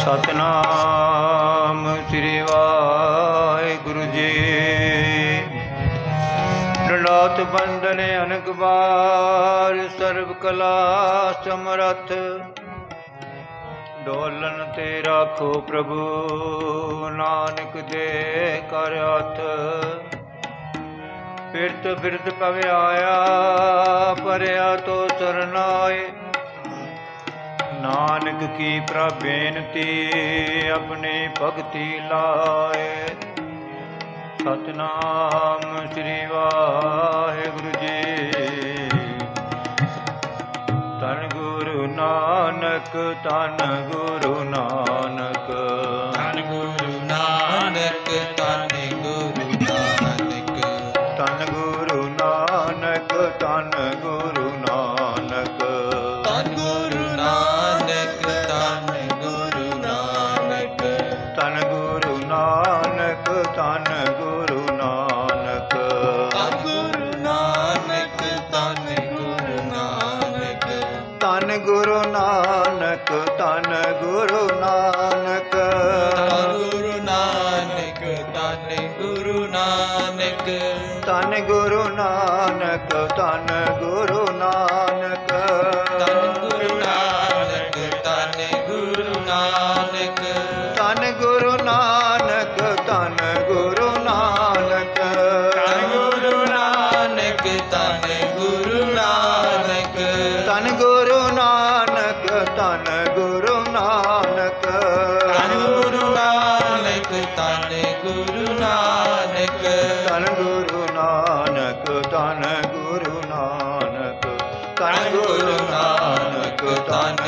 ਸਤਨਾਮ ਸ੍ਰੀ ਵਾਹਿਗੁਰੂ ਜੀ। ਡੰਡਾਤ ਬੰਦਨ ਅਨਕ ਬਾਰ ਸਰਬ ਕਲਾ ਸਮਰਥ। ਡੋਲਨ ਤੇ ਰਾਖੋ ਪ੍ਰਭੂ, ਨਾਨਕ ਦੇ ਕਰ ਹੱਥ। ਫਿਰਤ ਫਿਰਤ ਪਵਿ ਆਇਆ, ਪਰਿਆ ਤੋ ਸਰਨਾਏ। ਨਾਨਕ ਕੀ ਪ੍ਰਭ ਬੇਨਤੀ, ਆਪਣੇ ਭਗਤੀ ਲਾਏ। ਸਤਨਾਮ ਸ੍ਰੀ ਵਾਹਿਗੁਰੂ ਜੀ। ਤਨ ਗੁਰੂ ਨਾਨਕ ਤਨ ਗੁਰੂ ਨਾਨਕ। ਗੁਰੂ ਨਾਨਕ।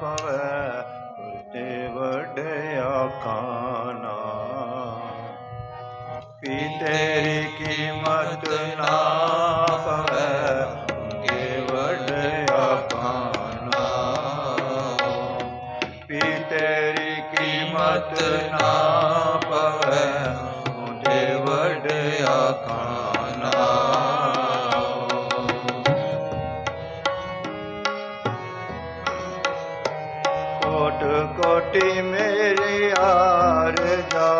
ਪਵੈ ਉਤੇ ਵਡਿਆ ਖਾਨਾ ਪੀ ਤੇਰੀ ਕੀਮਤ ਨਾ কটি মেরে আর যা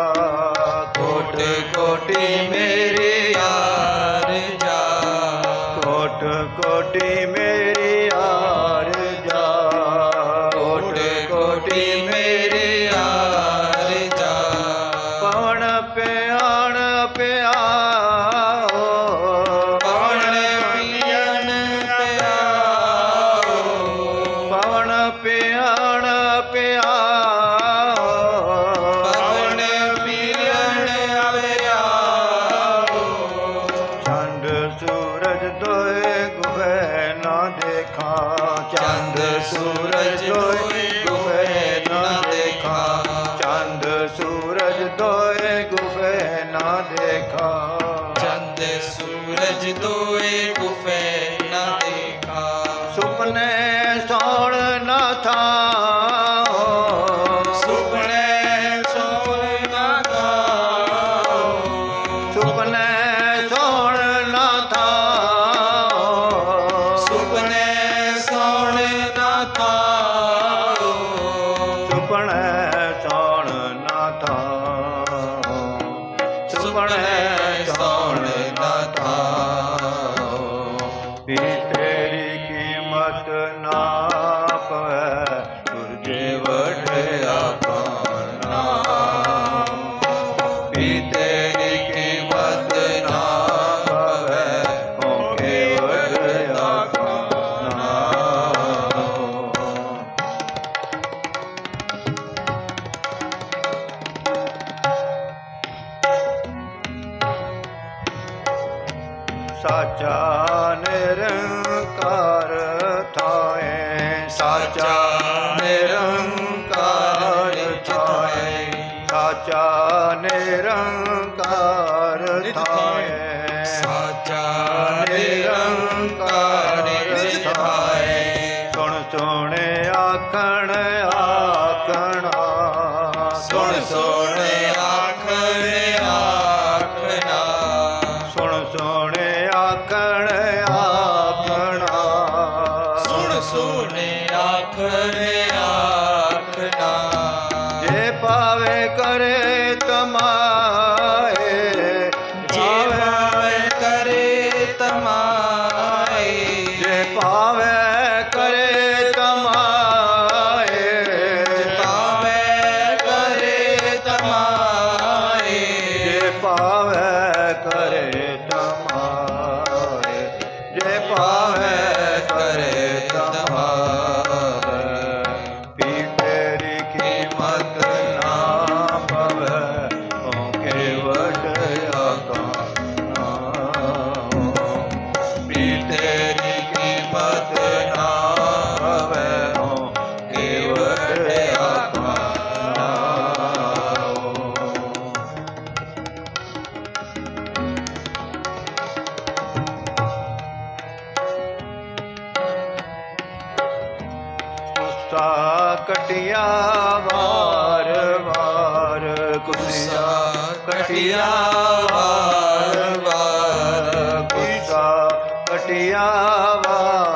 ਸੂਰਜ ਦੋਏ ਨਾ ਦੇਖਾ। ਸੁਪਨੇ ਸੌਣ ਥਾ ਸੁਪਨੇ ਸੌਣ ਸੁਪਨੇ ਸੌਣ ਨਾ ਥਾ ਸੁਪਨੇ ਸੌਣ ਸੁਪਨੇ ਸੌਣ ਨਾ ਥਾ ਸੁਪਨੇ ਸੌਣ ਸਾਚਾ ਨਿਰੰਕਾਰ ਥਾਏ। ਸਾਚਾ ਨਿਰੰਕਾਰ ਥਾਏ। ਸਾਚਾ ਨਿਰੰਕਾਰ ਥਾਏ। বাবা।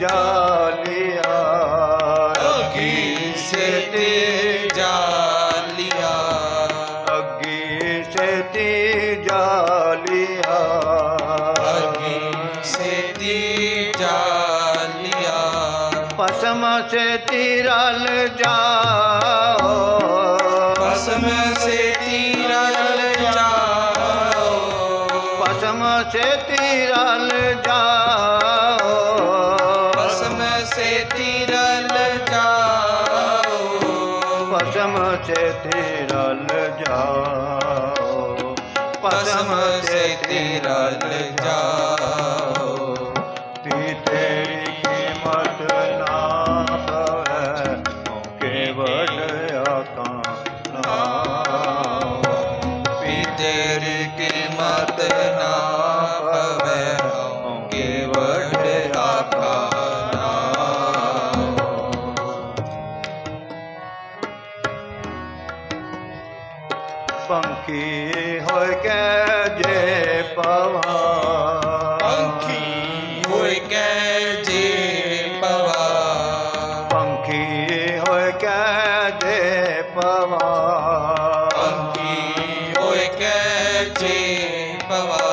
जा लिया रल பவா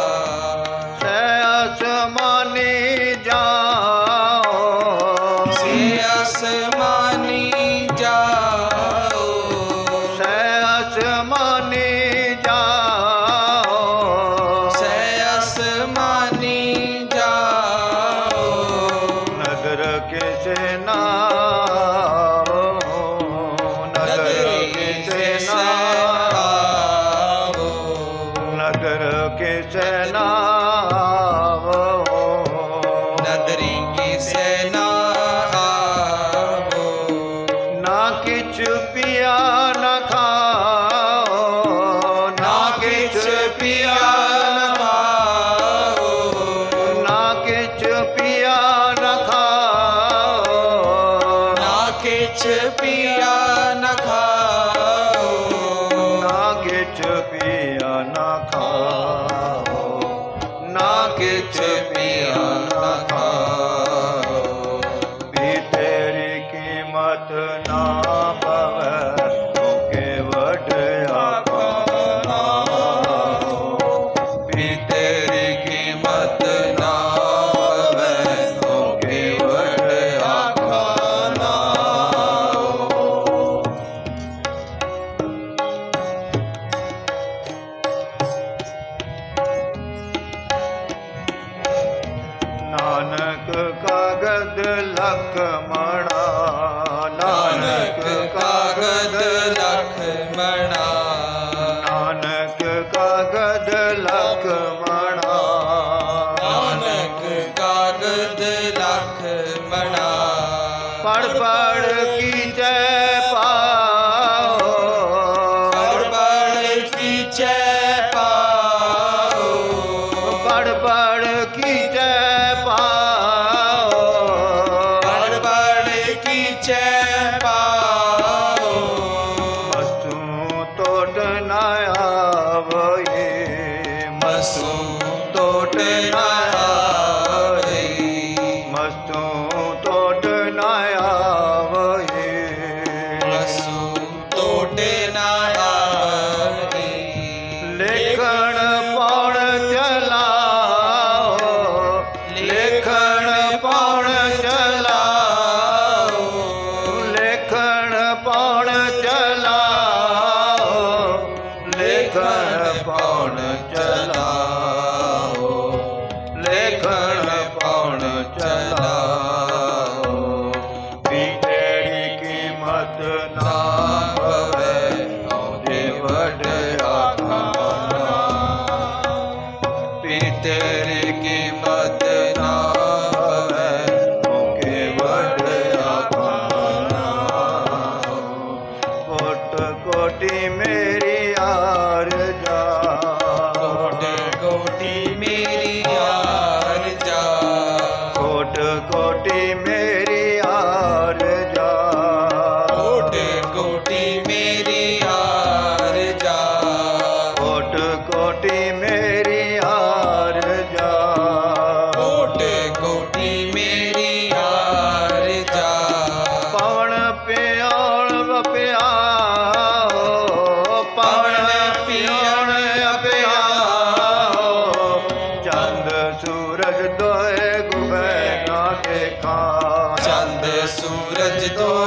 பாடுப்பா. ਸੂਰਜ